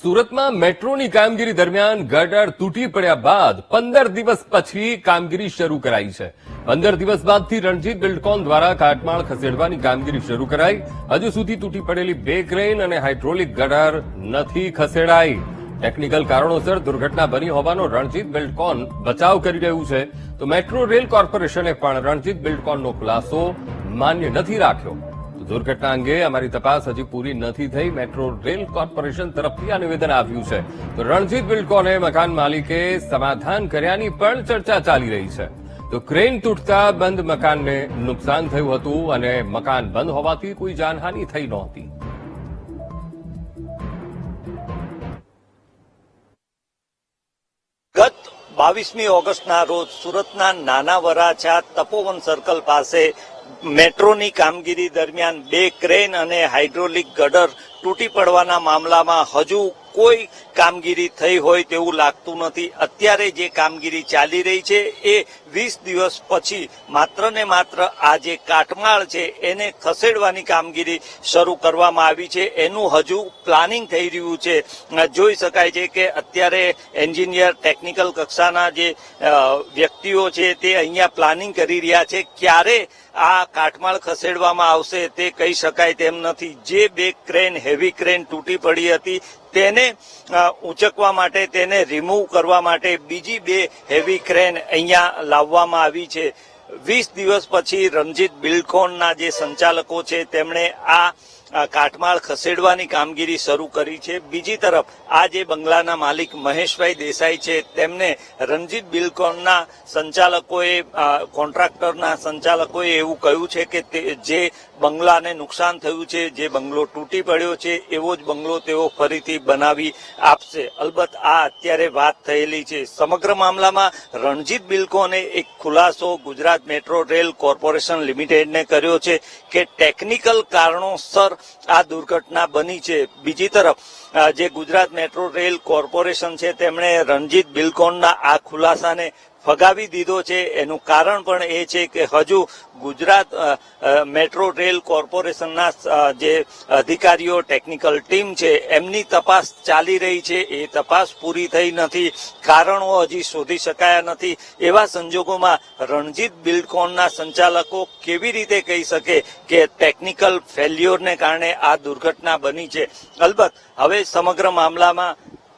સુરતમાં મેટ્રોની કામગીરી દરમિયાન ગટર તૂટી પડ્યા બાદ પંદર દિવસ પછી કામગીરી શરૂ કરાઈ છે. પંદર દિવસ બાદથી રણજીત બિલ્ડકોન દ્વારા કાટમાળ ખસેડવાની કામગીરી શરૂ કરાઈ. હજુ સુધી તૂટી પડેલી બે ક્રેન અને હાઇડ્રોલિક ગટર નથી ખસેડાઈ. ટેકનિકલ કારણોસર દુર્ઘટના બની હોવાનો રણજીત બિલ્ડકોન બચાવ કરી રહ્યું છે. તો મેટ્રો રેલ કોર્પોરેશને પણ રણજીત બિલ્ડકોનનો ખુલાસો માન્ય નથી રાખ્યો. દુર્ઘટના અંગે અમારી તપાસ હજી પૂરી નથી થઈ. મેટ્રો રેલ કોર્પોરેશન તરફથી આ નિવેદન આવ્યું છે. તો રણજીત બિલ્કોને મકાન માલિકે સમાધાન કર્યાની પણ ચર્ચા ચાલી રહી છે. તો ક્રેન તૂટતા બંધ મકાનને નુકસાન થયું હતું અને મકાન બંધ હોવાથી કોઈ જાનહાનિ થઈ નહોતી. ગત બાવીસમી ઓગસ્ટના રોજ સુરતના નાના વરાછા તપોવન સર્કલ પાસે મેટ્રોની કામગીરી દરમિયાન બે ક્રેન અને હાઇડ્રોલિક ગડર તૂટી પડવાના મામલામાં હજુ કોઈ કામગીરી થઈ હોય તેવું લાગતું નથી. અત્યારે જે કામગીરી ચાલી રહી છે એ વીસ દિવસ પછી માત્ર ને માત્ર આ જે કાટમાળ છે એને ખસેડવાની કામગીરી શરૂ કરવામાં આવી છે. એનું હજુ પ્લાનિંગ થઈ રહ્યું છે. જોઈ શકાય છે કે અત્યારે એન્જિનિયર, ટેકનિકલ કક્ષાના જે વ્યક્તિઓ છે તે અહીંયા પ્લાનિંગ કરી રહ્યા છે. ક્યારે આ કાટમાળ ખસેડવામાં આવશે તે કહી શકાય તેમ નથી. જે બે ક્રેન, હેવી ક્રેન તૂટી પડી હતી તેને ઉંચકવા માટે, તેને રિમૂવ કરવા માટે બીજી બે હેવી ક્રેન અહીંયા લાવવામાં આવી છે. વીસ દિવસ પછી રણજીત બિલ્ડકોનના જે સંચાલકો છે, તેમણે આ આ કાટમાળ ખસેડવાની કામગીરી શરૂ કરી છે. બીજી તરફ, આ જે બંગલાના માલિક મહેશભાઈ દેસાઈ છે, તેમને રણજીત બિલકોનના સંચાલકોએ કોન્ટ્રાક્ટરના સંચાલકોએ એવું કહ્યું છે કે તે, જે બંગલાને નુકસાન થયું છે, જે બંગલો તૂટી પડ્યો છે, એવો જ બંગલો તેઓ ફરીથી બનાવી આપશે. અલબત્ત આ અત્યારે વાત થયેલી છે. સમગ્ર મામલામાં રણજીત બિલકોને એક ખુલાસો ગુજરાત મેટ્રો રેલ કોર્પોરેશન લિમિટેડને કર્યો છે કે ટેકનિકલ કારણોસર આ દુર્ઘટના બની છે. બીજી તરફ જે ગુજરાત મેટ્રો રેલ કોર્પોરેશન છે, તેમણે રણજીત બિલકોનના આ ખુલાસાને ફગાવી દીધો છે. એનું કારણ પણ એ છે કે હજુ ગુજરાત મેટ્રો રેલ કોર્પોરેશનના જે અધિકારીઓ, ટેકનિકલ ટીમ છે, એમની તપાસ ચાલી રહી છે. એ તપાસ પૂરી થઈ નથી. કારણો હજી શોધી શકાયા નથી. એવા સંજોગોમાં રણજીત બિલ્ડકોનના સંચાલકો કેવી રીતે કહી શકે કે ટેકનિકલ ફેલ્યોરને કારણે આ દુર્ઘટના બની છે? અલબત્ત, હવે સમગ્ર મામલામાં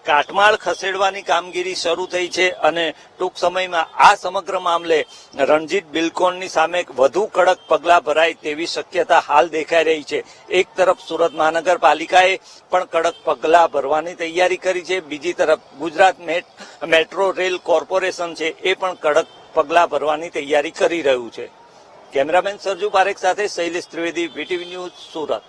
કાટમાળ ખસેડવાની કામગીરી શરૂ થઈ છે અને ટૂંક સમયમાં આ સમગ્ર મામલે રણજીત બિલકોનની સામે વધુ કડક પગલાં ભરાય તેવી શક્યતા હાલ દેખાઈ રહી છે. એક તરફ સુરત મહાનગરપાલિકાએ પણ કડક પગલાં ભરવાની તૈયારી કરી છે. બીજી તરફ ગુજરાત મેટ- મેટ્રો રેલ કોર્પોરેશન છે એ પણ કડક પગલાં ભરવાની તૈયારી કરી રહ્યું છે. કેમેરામેન સરજુ પારેખ સાથે શૈલેષ ત્રિવેદી, વીટીવી ન્યૂઝ સુરત.